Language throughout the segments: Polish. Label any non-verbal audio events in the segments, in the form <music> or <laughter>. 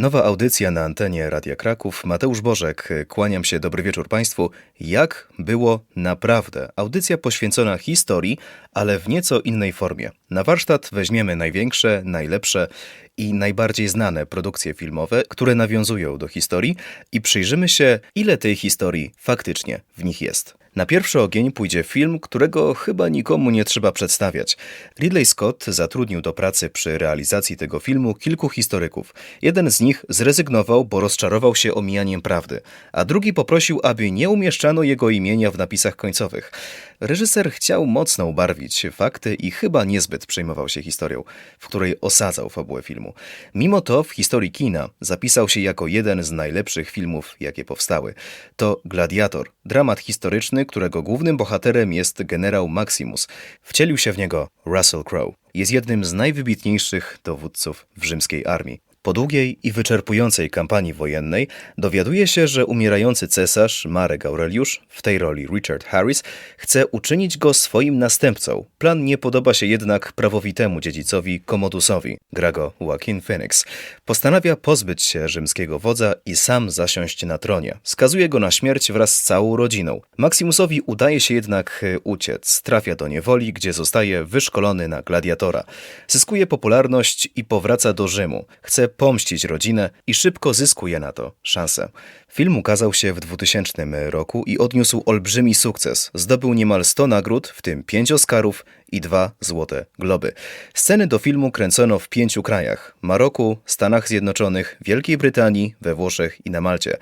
Nowa audycja na antenie Radia Kraków. Mateusz Bożek, kłaniam się, dobry wieczór Państwu. Jak było naprawdę? Audycja poświęcona historii, ale w nieco innej formie. Na warsztat weźmiemy największe, najlepsze i najbardziej znane produkcje filmowe, które nawiązują do historii i przyjrzymy się, ile tej historii faktycznie w nich jest. Na pierwszy ogień pójdzie film, którego chyba nikomu nie trzeba przedstawiać. Ridley Scott zatrudnił do pracy przy realizacji tego filmu kilku historyków. Jeden z nich zrezygnował, bo rozczarował się omijaniem prawdy, a drugi poprosił, aby nie umieszczano jego imienia w napisach końcowych. Reżyser chciał mocno ubarwić fakty i chyba niezbyt przejmował się historią, w której osadzał fabułę filmu. Mimo to w historii kina zapisał się jako jeden z najlepszych filmów, jakie powstały. To Gladiator, dramat historyczny, którego głównym bohaterem jest generał Maximus. Wcielił się w niego Russell Crowe. Jest jednym z najwybitniejszych dowódców w rzymskiej armii. Po długiej i wyczerpującej kampanii wojennej dowiaduje się, że umierający cesarz Marek Aureliusz, w tej roli Richard Harris, chce uczynić go swoim następcą. Plan nie podoba się jednak prawowitemu dziedzicowi Commodusowi, gra go Joaquin Phoenix. Postanawia pozbyć się rzymskiego wodza i sam zasiąść na tronie. Skazuje go na śmierć wraz z całą rodziną. Maximusowi udaje się jednak e, uciec. Trafia do niewoli, gdzie zostaje wyszkolony na gladiatora. Zyskuje popularność i powraca do Rzymu. Chce pomścić rodzinę i szybko zyskuje na to szansę. Film ukazał się w 2000 roku i odniósł olbrzymi sukces. Zdobył niemal 100 nagród, w tym 5 Oscarów i 2 Złote Globy. Sceny do filmu kręcono w pięciu krajach: Maroku, Stanach Zjednoczonych, Wielkiej Brytanii, we Włoszech i na Malcie.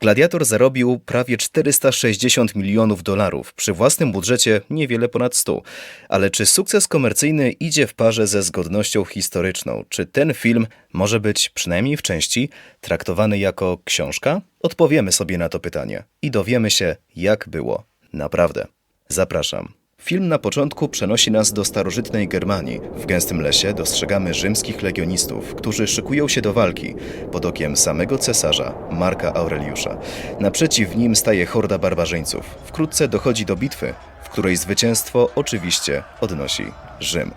Gladiator zarobił prawie 460 milionów dolarów, przy własnym budżecie niewiele ponad 100. Ale czy sukces komercyjny idzie w parze ze zgodnością historyczną? Czy ten film może być, przynajmniej w części, traktowany jako książka? Odpowiemy sobie na to pytanie i dowiemy się, jak było naprawdę. Zapraszam. Film na początku przenosi nas do starożytnej Germanii. W gęstym lesie dostrzegamy rzymskich legionistów, którzy szykują się do walki pod okiem samego cesarza, Marka Aureliusza. Naprzeciw nim staje horda barbarzyńców. Wkrótce dochodzi do bitwy, w której zwycięstwo oczywiście odnosi Rzym.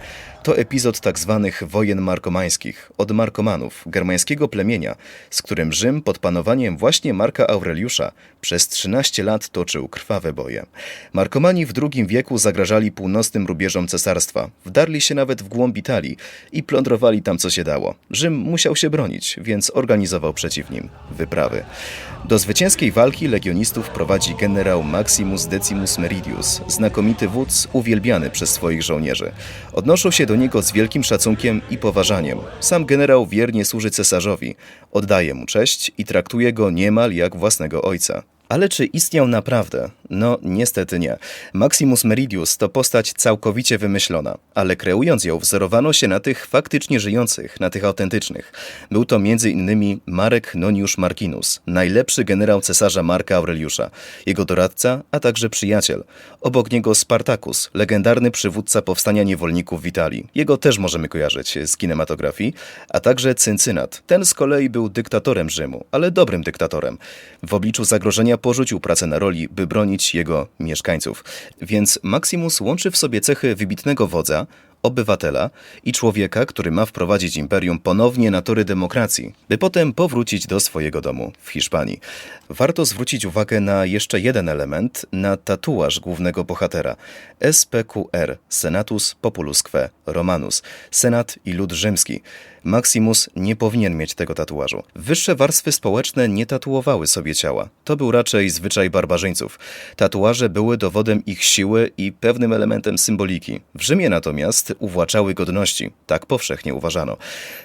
To epizod tak zwanych wojen markomańskich, od Markomanów, germańskiego plemienia, z którym Rzym pod panowaniem właśnie Marka Aureliusza przez 13 lat toczył krwawe boje. Markomani w II wieku zagrażali północnym rubieżom cesarstwa, wdarli się nawet w głąb Italii i plądrowali tam co się dało. Rzym musiał się bronić, więc organizował przeciw nim wyprawy. Do zwycięskiej walki legionistów prowadzi generał Maximus Decimus Meridius, znakomity wódz uwielbiany przez swoich żołnierzy. Odnoszą się do niego z wielkim szacunkiem i poważaniem. Sam generał wiernie służy cesarzowi, oddaje mu cześć i traktuje go niemal jak własnego ojca. Ale czy istniał naprawdę? No, niestety nie. Maximus Meridius to postać całkowicie wymyślona, ale kreując ją wzorowano się na tych faktycznie żyjących, na tych autentycznych. Był to m.in. Marek Noniusz Markinus, najlepszy generał cesarza Marka Aureliusza, jego doradca, a także przyjaciel. Obok niego Spartacus, legendarny przywódca powstania niewolników w Italii. Jego też możemy kojarzyć z kinematografii, a także Cyncynat. Ten z kolei był dyktatorem Rzymu, ale dobrym dyktatorem. W obliczu zagrożenia porzucił pracę na roli, by bronić jego mieszkańców. Więc Maximus łączy w sobie cechy wybitnego wodza, obywatela i człowieka, który ma wprowadzić imperium ponownie na tory demokracji, by potem powrócić do swojego domu w Hiszpanii. Warto zwrócić uwagę na jeszcze jeden element, na tatuaż głównego bohatera. SPQR, Senatus Populusque Romanus, Senat i lud rzymski. Maximus nie powinien mieć tego tatuażu. Wyższe warstwy społeczne nie tatuowały sobie ciała. To był raczej zwyczaj barbarzyńców. Tatuaże były dowodem ich siły i pewnym elementem symboliki. W Rzymie natomiast uwłaczały godności. Tak powszechnie uważano.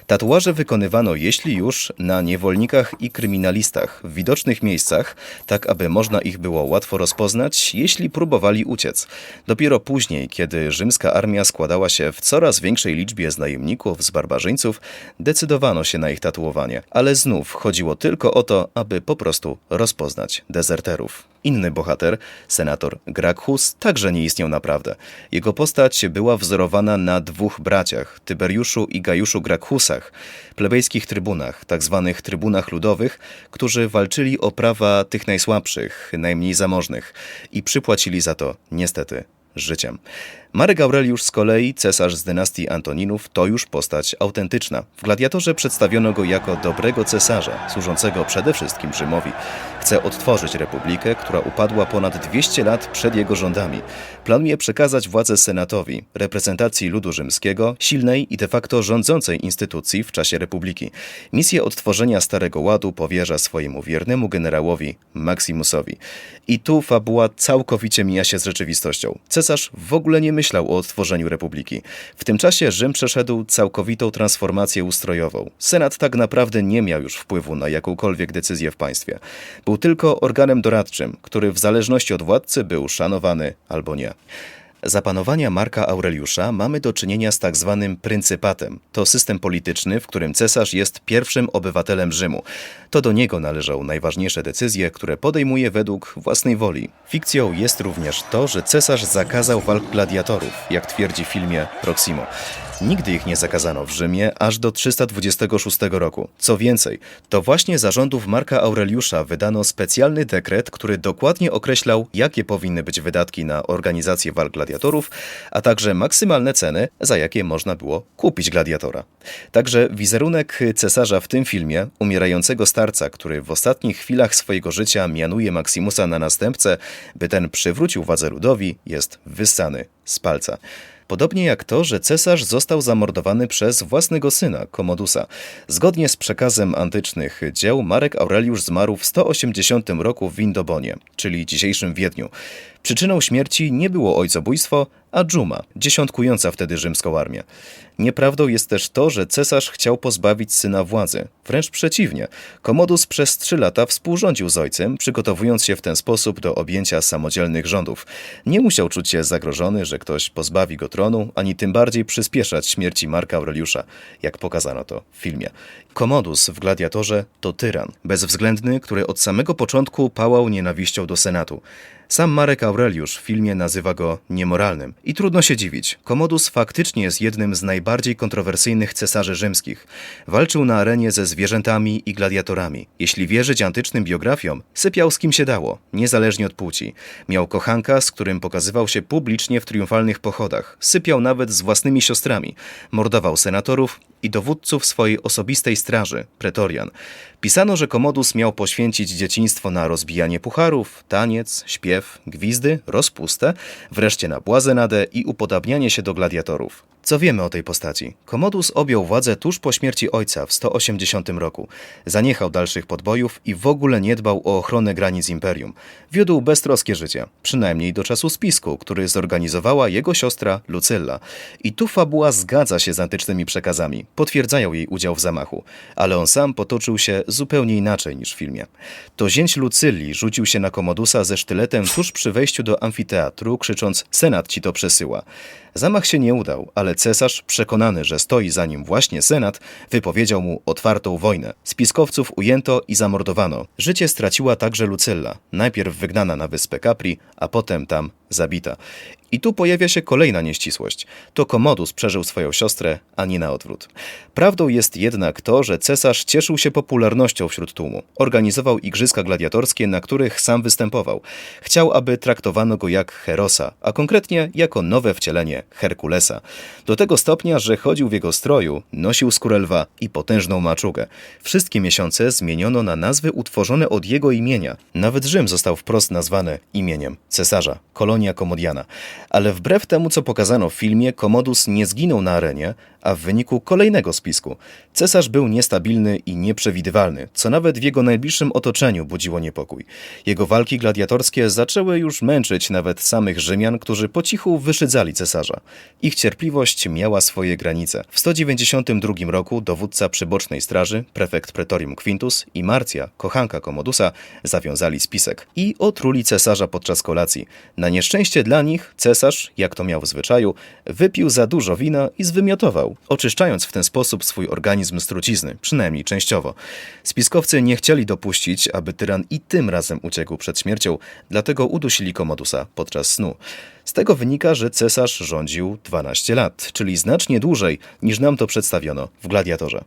Tatuaże wykonywano jeśli już na niewolnikach i kryminalistach w widocznych miejscach, tak aby można ich było łatwo rozpoznać, jeśli próbowali uciec. Dopiero później, kiedy rzymska armia składała się w coraz większej liczbie z najemników, z barbarzyńców, decydowano się na ich tatuowanie. Ale znów chodziło tylko o to, aby po prostu rozpoznać dezerterów. Inny bohater, senator Gracchus, także nie istniał naprawdę. Jego postać była wzorowana na dwóch braciach, Tyberiuszu i Gajuszu Gracchusach, plebejskich trybunach, tzw. Tak trybunach ludowych, którzy walczyli o prawa tych najsłabszych, najmniej zamożnych i przypłacili za to, niestety, życiem. Marek Aureliusz z kolei, cesarz z dynastii Antoninów, to już postać autentyczna. W Gladiatorze przedstawiono go jako dobrego cesarza, służącego przede wszystkim Rzymowi. Chce odtworzyć republikę, która upadła ponad 200 lat przed jego rządami. Planuje przekazać władzę senatowi, reprezentacji ludu rzymskiego, silnej i de facto rządzącej instytucji w czasie republiki. Misję odtworzenia Starego Ładu powierza swojemu wiernemu generałowi Maximusowi. I tu fabuła całkowicie mija się z rzeczywistością. Cesarz w ogóle nie myślał o odtworzeniu republiki. W tym czasie Rzym przeszedł całkowitą transformację ustrojową. Senat tak naprawdę nie miał już wpływu na jakąkolwiek decyzję w państwie. Był tylko organem doradczym, który w zależności od władcy był szanowany albo nie. Za panowania Marka Aureliusza mamy do czynienia z tak zwanym pryncypatem. To system polityczny, w którym cesarz jest pierwszym obywatelem Rzymu. To do niego należą najważniejsze decyzje, które podejmuje według własnej woli. Fikcją jest również to, że cesarz zakazał walk gladiatorów, jak twierdzi w filmie Proximo. Nigdy ich nie zakazano w Rzymie aż do 326 roku. Co więcej, to właśnie za rządów Marka Aureliusza wydano specjalny dekret, który dokładnie określał, jakie powinny być wydatki na organizację walk gladiatorów, a także maksymalne ceny, za jakie można było kupić gladiatora. Także wizerunek cesarza w tym filmie, umierającego starca, który w ostatnich chwilach swojego życia mianuje Maximusa na następcę, by ten przywrócił władzę ludowi, jest wyssany z palca. Podobnie jak to, że cesarz został zamordowany przez własnego syna, Komodusa. Zgodnie z przekazem antycznych dzieł, Marek Aureliusz zmarł w 180 roku w Windobonie, czyli dzisiejszym Wiedniu. Przyczyną śmierci nie było ojcobójstwo, a dżuma, dziesiątkująca wtedy rzymską armię. Nieprawdą jest też to, że cesarz chciał pozbawić syna władzy. Wręcz przeciwnie. Komodus przez trzy lata współrządził z ojcem, przygotowując się w ten sposób do objęcia samodzielnych rządów. Nie musiał czuć się zagrożony, że ktoś pozbawi go tronu, ani tym bardziej przyspieszać śmierci Marka Aureliusza, jak pokazano to w filmie. Komodus w Gladiatorze to tyran, bezwzględny, który od samego początku pałał nienawiścią do Senatu. Sam Marek Aureliusz w filmie nazywa go niemoralnym. I trudno się dziwić. Komodus faktycznie jest jednym z najbardziej kontrowersyjnych cesarzy rzymskich. Walczył na arenie ze zwierzętami i gladiatorami. Jeśli wierzyć antycznym biografiom, sypiał z kim się dało, niezależnie od płci. Miał kochanka, z którym pokazywał się publicznie w triumfalnych pochodach. Sypiał nawet z własnymi siostrami. Mordował senatorów i dowódców swojej osobistej straży, pretorian. Pisano, że Komodus miał poświęcić dzieciństwo na rozbijanie pucharów, taniec, śpiew, gwizdy, rozpustę, wreszcie na błazenadę i upodabnianie się do gladiatorów. Co wiemy o tej postaci? Komodus objął władzę tuż po śmierci ojca w 180 roku. Zaniechał dalszych podbojów i w ogóle nie dbał o ochronę granic imperium. Wiódł beztroskie życie, przynajmniej do czasu spisku, który zorganizowała jego siostra Lucylla. I tu fabuła zgadza się z antycznymi przekazami, potwierdzają jej udział w zamachu, ale on sam potoczył się zupełnie inaczej niż w filmie. To zięć Lucylli rzucił się na Komodusa ze sztyletem tuż przy wejściu do amfiteatru, krzycząc: Senat ci to przesyła. Zamach się nie udał, ale cesarz, przekonany, że stoi za nim właśnie senat, wypowiedział mu otwartą wojnę. Spiskowców ujęto i zamordowano. Życie straciła także Lucylla, najpierw wygnana na wyspę Capri, a potem tam zabita. I tu pojawia się kolejna nieścisłość. To Komodus przeżył swoją siostrę, a nie na odwrót. Prawdą jest jednak to, że cesarz cieszył się popularnością wśród tłumu. Organizował igrzyska gladiatorskie, na których sam występował. Chciał, aby traktowano go jak Herosa, a konkretnie jako nowe wcielenie Herkulesa. Do tego stopnia, że chodził w jego stroju, nosił skórę lwa i potężną maczugę. Wszystkie miesiące zmieniono na nazwy utworzone od jego imienia. Nawet Rzym został wprost nazwany imieniem cesarza, kolonia komodiana. Ale wbrew temu, co pokazano w filmie, Komodus nie zginął na arenie, a w wyniku kolejnego spisku. Cesarz był niestabilny i nieprzewidywalny, co nawet w jego najbliższym otoczeniu budziło niepokój. Jego walki gladiatorskie zaczęły już męczyć nawet samych Rzymian, którzy po cichu wyszydzali cesarza. Ich cierpliwość miała swoje granice. W 192 roku dowódca przybocznej straży, prefekt Pretorium Quintus i Marcia, kochanka Komodusa, zawiązali spisek i otruli cesarza podczas kolacji. Na nieszczęście dla nich cesarz, jak to miał w zwyczaju, wypił za dużo wina i zwymiotował, oczyszczając w ten sposób swój organizm z trucizny, przynajmniej częściowo. Spiskowcy nie chcieli dopuścić, aby tyran i tym razem uciekł przed śmiercią, dlatego udusili Komodusa podczas snu. Z tego wynika, że cesarz rządził 12 lat, czyli znacznie dłużej niż nam to przedstawiono w Gladiatorze.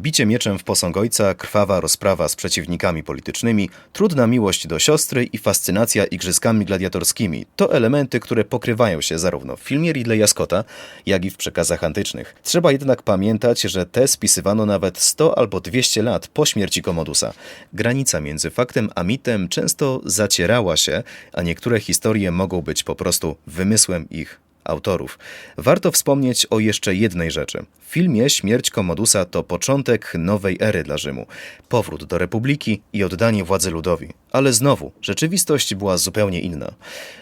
Bicie mieczem w posąg ojca, krwawa rozprawa z przeciwnikami politycznymi, trudna miłość do siostry i fascynacja igrzyskami gladiatorskimi to elementy, które pokrywają się zarówno w filmie Ridleya Scotta, jak i w przekazach antycznych. Trzeba jednak pamiętać, że te spisywano nawet 100 albo 200 lat po śmierci Komodusa. Granica między faktem a mitem często zacierała się, a niektóre historie mogą być po prostu wymysłem ich autorów. Warto wspomnieć o jeszcze jednej rzeczy. W filmie Śmierć Komodusa to początek nowej ery dla Rzymu, powrót do republiki i oddanie władzy ludowi. Ale znowu, rzeczywistość była zupełnie inna.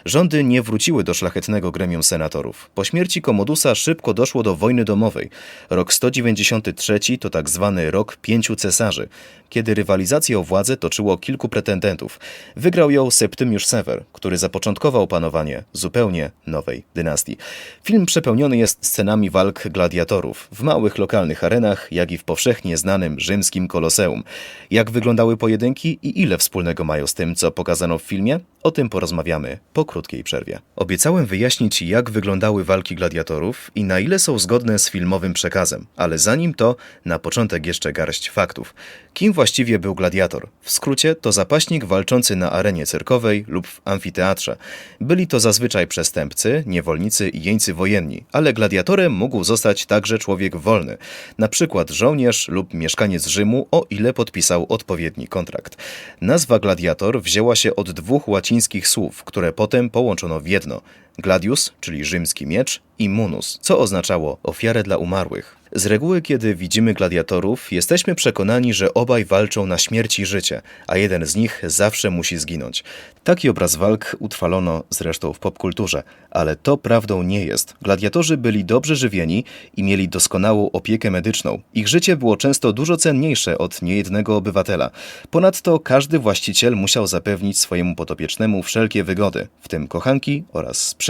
Rządy nie wróciły do szlachetnego gremium senatorów. Po śmierci Komodusa szybko doszło do wojny domowej. Rok 193 to tak zwany rok pięciu cesarzy, kiedy rywalizację o władzę toczyło kilku pretendentów. Wygrał ją Septymiusz Sewer, który zapoczątkował panowanie zupełnie nowej dynastii. Film przepełniony jest scenami walk gladiatorów w małych lokalnych arenach, jak i w powszechnie znanym rzymskim koloseum. Jak wyglądały pojedynki i ile wspólnego mają z tym, co pokazano w filmie? O tym porozmawiamy po krótkiej przerwie. Obiecałem wyjaśnić, jak wyglądały walki gladiatorów i na ile są zgodne z filmowym przekazem, ale zanim to, na początek jeszcze garść faktów. Kim właściwie był gladiator? W skrócie to zapaśnik walczący na arenie cyrkowej lub w amfiteatrze. Byli to zazwyczaj przestępcy, niewolnicy i jeńcy wojenni, ale gladiatorem mógł zostać także człowiek wolny, na przykład żołnierz lub mieszkaniec Rzymu, o ile podpisał odpowiedni kontrakt. Nazwa gladiator wzięła się od dwóch łacińskich słów, które potem połączono w jedno. Gladius, czyli rzymski miecz, i munus, co oznaczało ofiarę dla umarłych. Z reguły, kiedy widzimy gladiatorów, jesteśmy przekonani, że obaj walczą na śmierć i życie, a jeden z nich zawsze musi zginąć. Taki obraz walk utrwalono zresztą w popkulturze, ale to prawdą nie jest. Gladiatorzy byli dobrze żywieni i mieli doskonałą opiekę medyczną. Ich życie było często dużo cenniejsze od niejednego obywatela. Ponadto każdy właściciel musiał zapewnić swojemu podopiecznemu wszelkie wygody, w tym kochanki oraz sprzęt.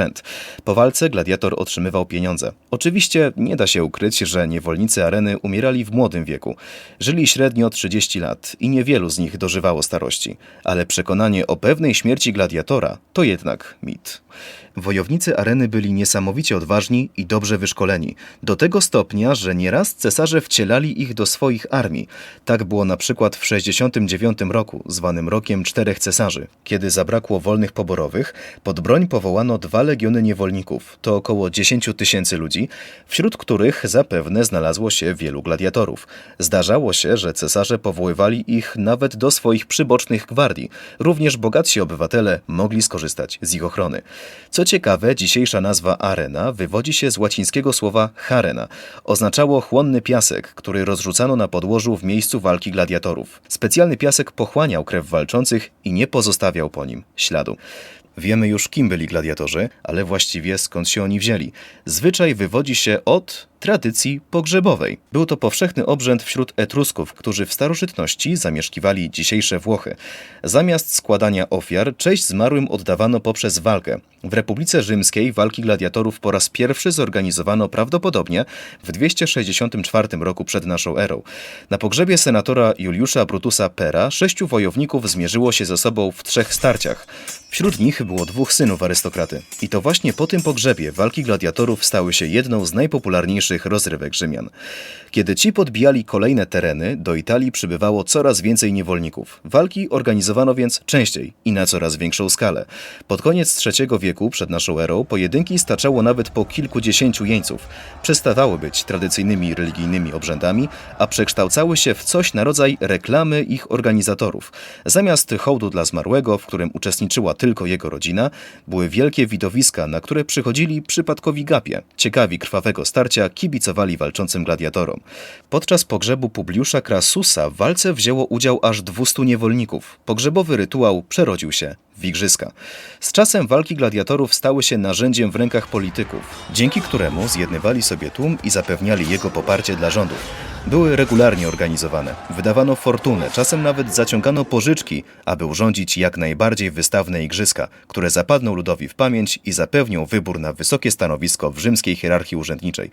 Po walce gladiator otrzymywał pieniądze. Oczywiście nie da się ukryć, że niewolnicy areny umierali w młodym wieku. Żyli średnio 30 lat i niewielu z nich dożywało starości, ale przekonanie o pewnej śmierci gladiatora to jednak mit. Wojownicy areny byli niesamowicie odważni i dobrze wyszkoleni, do tego stopnia, że nieraz cesarze wcielali ich do swoich armii. Tak było na przykład w 69 roku, zwanym rokiem czterech cesarzy. Kiedy zabrakło wolnych poborowych, pod broń powołano dwa legiony niewolników, to około 10 tysięcy ludzi, wśród których zapewne znalazło się wielu gladiatorów. Zdarzało się, że cesarze powoływali ich nawet do swoich przybocznych gwardii. Również bogatsi obywatele mogli skorzystać z ich ochrony. Co ciekawe, dzisiejsza nazwa arena wywodzi się z łacińskiego słowa harena. Oznaczało chłonny piasek, który rozrzucano na podłożu w miejscu walki gladiatorów. Specjalny piasek pochłaniał krew walczących i nie pozostawiał po nim śladu. Wiemy już, kim byli gladiatorzy, ale właściwie skąd się oni wzięli. Zwyczaj wywodzi się od tradycji pogrzebowej. Był to powszechny obrzęd wśród Etrusków, którzy w starożytności zamieszkiwali dzisiejsze Włochy. Zamiast składania ofiar, cześć zmarłym oddawano poprzez walkę. W Republice Rzymskiej walki gladiatorów po raz pierwszy zorganizowano prawdopodobnie w 264 roku przed naszą erą. Na pogrzebie senatora Juliusza Brutusa Pera sześciu wojowników zmierzyło się ze sobą w trzech starciach. Wśród nich było dwóch synów arystokraty. I to właśnie po tym pogrzebie walki gladiatorów stały się jedną z najpopularniejszych rozrywek Rzymian. Kiedy ci podbijali kolejne tereny, do Italii przybywało coraz więcej niewolników. Walki organizowano więc częściej i na coraz większą skalę. Pod koniec III wieku przed naszą erą pojedynki staczało nawet po kilkudziesięciu jeńców. Przestawały być tradycyjnymi religijnymi obrzędami, a przekształcały się w coś na rodzaj reklamy ich organizatorów. Zamiast hołdu dla zmarłego, w którym uczestniczyła tylko jego rodzina, były wielkie widowiska, na które przychodzili przypadkowi gapie. Ciekawi krwawego starcia kibicowali walczącym gladiatorom. Podczas pogrzebu Publiusza Krasusa w walce wzięło udział aż 200 niewolników. Pogrzebowy rytuał przerodził się w igrzyska. Z czasem walki gladiatorów stały się narzędziem w rękach polityków, dzięki któremu zjednywali sobie tłum i zapewniali jego poparcie dla rządów. Były regularnie organizowane. Wydawano fortunę, czasem nawet zaciągano pożyczki, aby urządzić jak najbardziej wystawne igrzyska, które zapadną ludowi w pamięć i zapewnią wybór na wysokie stanowisko w rzymskiej hierarchii urzędniczej.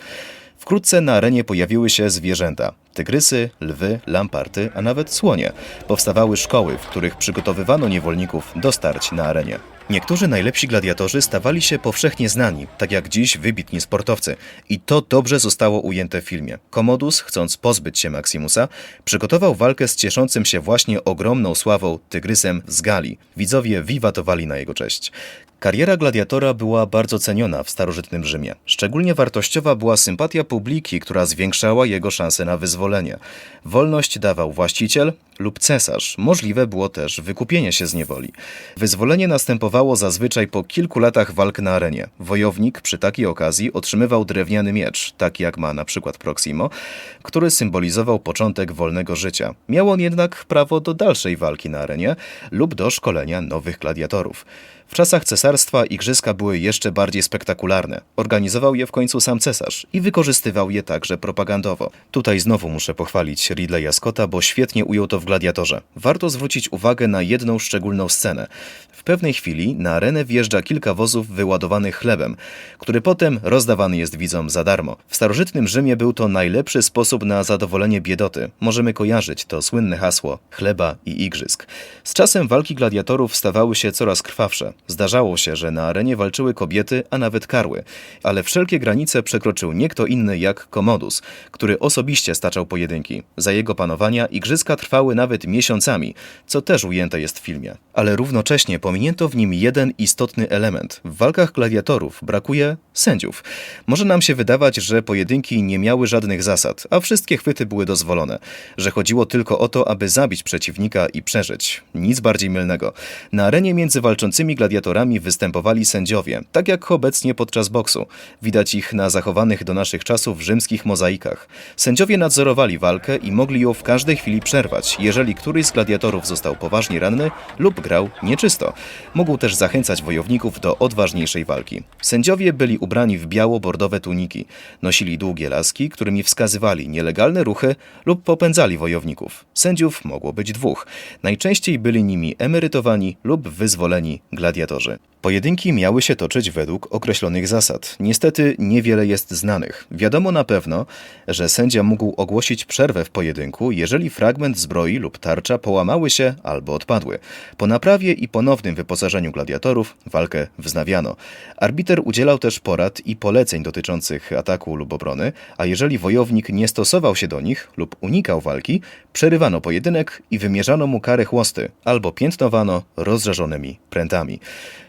Wkrótce na arenie pojawiły się zwierzęta: tygrysy, lwy, lamparty, a nawet słonie. Powstawały szkoły, w których przygotowywano niewolników do starć na arenie. Niektórzy najlepsi gladiatorzy stawali się powszechnie znani, tak jak dziś wybitni sportowcy. I to dobrze zostało ujęte w filmie. Commodus, chcąc pozbyć się Maximusa, przygotował walkę z cieszącym się właśnie ogromną sławą tygrysem z Galii. Widzowie wiwatowali na jego cześć. Kariera gladiatora była bardzo ceniona w starożytnym Rzymie. Szczególnie wartościowa była sympatia publiki, która zwiększała jego szanse na wyzwolenie. Wolność dawał właściciel lub cesarz. Możliwe było też wykupienie się z niewoli. Wyzwolenie następowało zazwyczaj po kilku latach walk na arenie. Wojownik przy takiej okazji otrzymywał drewniany miecz, taki jak ma na przykład Proximo, który symbolizował początek wolnego życia. Miał on jednak prawo do dalszej walki na arenie lub do szkolenia nowych gladiatorów. W czasach cesarstwa igrzyska były jeszcze bardziej spektakularne. Organizował je w końcu sam cesarz i wykorzystywał je także propagandowo. Tutaj znowu muszę pochwalić Ridleya Scotta, bo świetnie ujął to w Gladiatorze. Warto zwrócić uwagę na jedną szczególną scenę. W pewnej chwili na arenę wjeżdża kilka wozów wyładowanych chlebem, który potem rozdawany jest widzom za darmo. W starożytnym Rzymie był to najlepszy sposób na zadowolenie biedoty. Możemy kojarzyć to słynne hasło chleba i igrzysk. Z czasem walki gladiatorów stawały się coraz krwawsze. Zdarzało się, że na arenie walczyły kobiety, a nawet karły, ale wszelkie granice przekroczył nie kto inny jak Commodus, który osobiście staczał pojedynki. Za jego panowania igrzyska trwały nawet miesiącami, co też ujęte jest w filmie. Ale równocześnie pominięto w nim jeden istotny element. W walkach gladiatorów brakuje sędziów. Może nam się wydawać, że pojedynki nie miały żadnych zasad, a wszystkie chwyty były dozwolone, że chodziło tylko o to, aby zabić przeciwnika i przeżyć. Nic bardziej mylnego. Na arenie między walczącymi gladiatorami występowali sędziowie, tak jak obecnie podczas boksu. Widać ich na zachowanych do naszych czasów rzymskich mozaikach. Sędziowie nadzorowali walkę i mogli ją w każdej chwili przerwać, jeżeli któryś z gladiatorów został poważnie ranny lub grał nieczysto. Mógł też zachęcać wojowników do odważniejszej walki. Sędziowie byli ubrani w biało-bordowe tuniki, nosili długie laski, którymi wskazywali nielegalne ruchy lub popędzali wojowników. Sędziów mogło być dwóch. Najczęściej byli nimi emerytowani lub wyzwoleni gladiatorzy. Pojedynki miały się toczyć według określonych zasad. Niestety niewiele jest znanych. Wiadomo na pewno, że sędzia mógł ogłosić przerwę w pojedynku, jeżeli fragment zbroi lub tarcza połamały się albo odpadły. Po naprawie i ponownym wyposażeniu gladiatorów walkę wznawiano. Arbiter udzielał też porad i poleceń dotyczących ataku lub obrony, a jeżeli wojownik nie stosował się do nich lub unikał walki, przerywano pojedynek i wymierzano mu karę chłosty albo piętnowano rozżarzonymi prętami.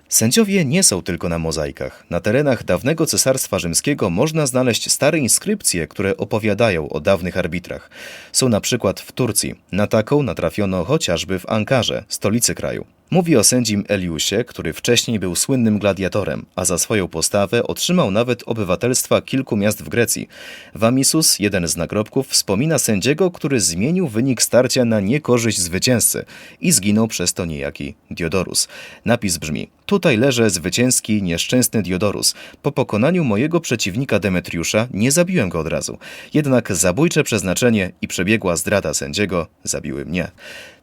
Sędziowie nie są tylko na mozaikach. Na terenach dawnego Cesarstwa Rzymskiego można znaleźć stare inskrypcje, które opowiadają o dawnych arbitrach. Są na przykład w Turcji. Na taką natrafiono chociażby w Ankarze, stolicy kraju. Mówi o sędzim Eliusie, który wcześniej był słynnym gladiatorem, a za swoją postawę otrzymał nawet obywatelstwa kilku miast w Grecji. Wamisus, jeden z nagrobków, wspomina sędziego, który zmienił wynik starcia na niekorzyść zwycięzcy i zginął przez to niejaki Diodorus. Napis brzmi: Tutaj leży zwycięski, nieszczęsny Diodorus. Po pokonaniu mojego przeciwnika Demetriusza nie zabiłem go od razu. Jednak zabójcze przeznaczenie i przebiegła zdrada sędziego zabiły mnie.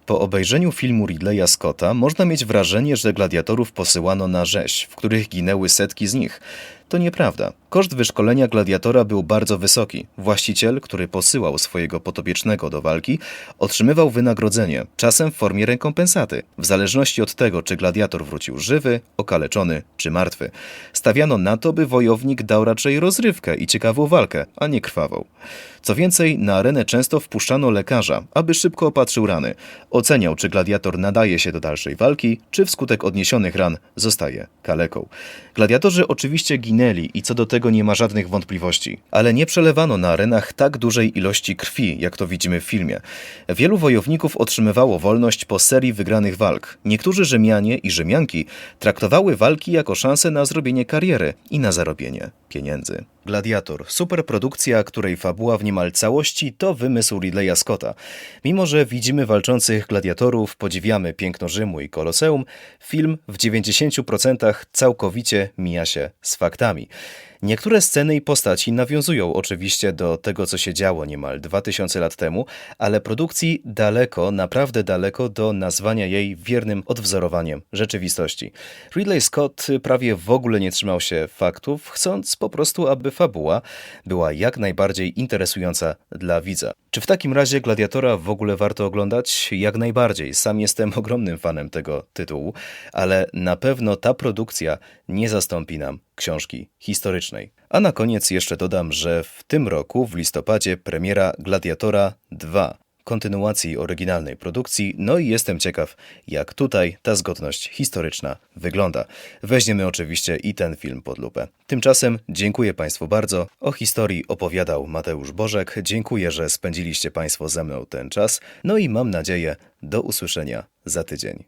Po obejrzeniu filmu Ridleya Scotta można mieć wrażenie, że gladiatorów posyłano na rzeź, w których ginęły setki z nich. To nieprawda. Koszt wyszkolenia gladiatora był bardzo wysoki. Właściciel, który posyłał swojego potopiecznego do walki, otrzymywał wynagrodzenie, czasem w formie rekompensaty, w zależności od tego, czy gladiator wrócił żywy, okaleczony czy martwy. Stawiano na to, by wojownik dał raczej rozrywkę i ciekawą walkę, a nie krwawą. Co więcej, na arenę często wpuszczano lekarza, aby szybko opatrzył rany. Oceniał, czy gladiator nadaje się do dalszej walki, czy wskutek odniesionych ran zostaje kaleką. Gladiatorzy oczywiście ginęli i co do tego nie ma żadnych wątpliwości, ale nie przelewano na arenach tak dużej ilości krwi, jak to widzimy w filmie. Wielu wojowników otrzymywało wolność po serii wygranych walk. Niektórzy Rzymianie i Rzymianki traktowały walki jako szansę na zrobienie kariery i na zarobienie pieniędzy. Gladiator, superprodukcja, której fabuła w niemal całości to wymysł Ridleya Scotta. Mimo, że widzimy walczących gladiatorów, podziwiamy piękno Rzymu i Koloseum, film w 90% całkowicie mija się z faktami. Niektóre sceny i postaci nawiązują oczywiście do tego, co się działo niemal 2000 lat temu, ale produkcji daleko, naprawdę daleko do nazwania jej wiernym odwzorowaniem rzeczywistości. Ridley Scott prawie w ogóle nie trzymał się faktów, chcąc po prostu, aby fabuła była jak najbardziej interesująca dla widza. Czy w takim razie Gladiatora w ogóle warto oglądać? Jak najbardziej. Sam jestem <laughs> ogromnym fanem tego tytułu, ale na pewno ta produkcja nie zastąpi nam książki historycznej. A na koniec jeszcze dodam, że w tym roku w listopadzie premiera Gladiatora 2 kontynuacji oryginalnej produkcji, no i jestem ciekaw, jak tutaj ta zgodność historyczna wygląda. Weźmiemy oczywiście i ten film pod lupę. Tymczasem dziękuję Państwu bardzo. O historii opowiadał Mateusz Bożek. Dziękuję, że spędziliście Państwo ze mną ten czas. No i mam nadzieję do usłyszenia za tydzień.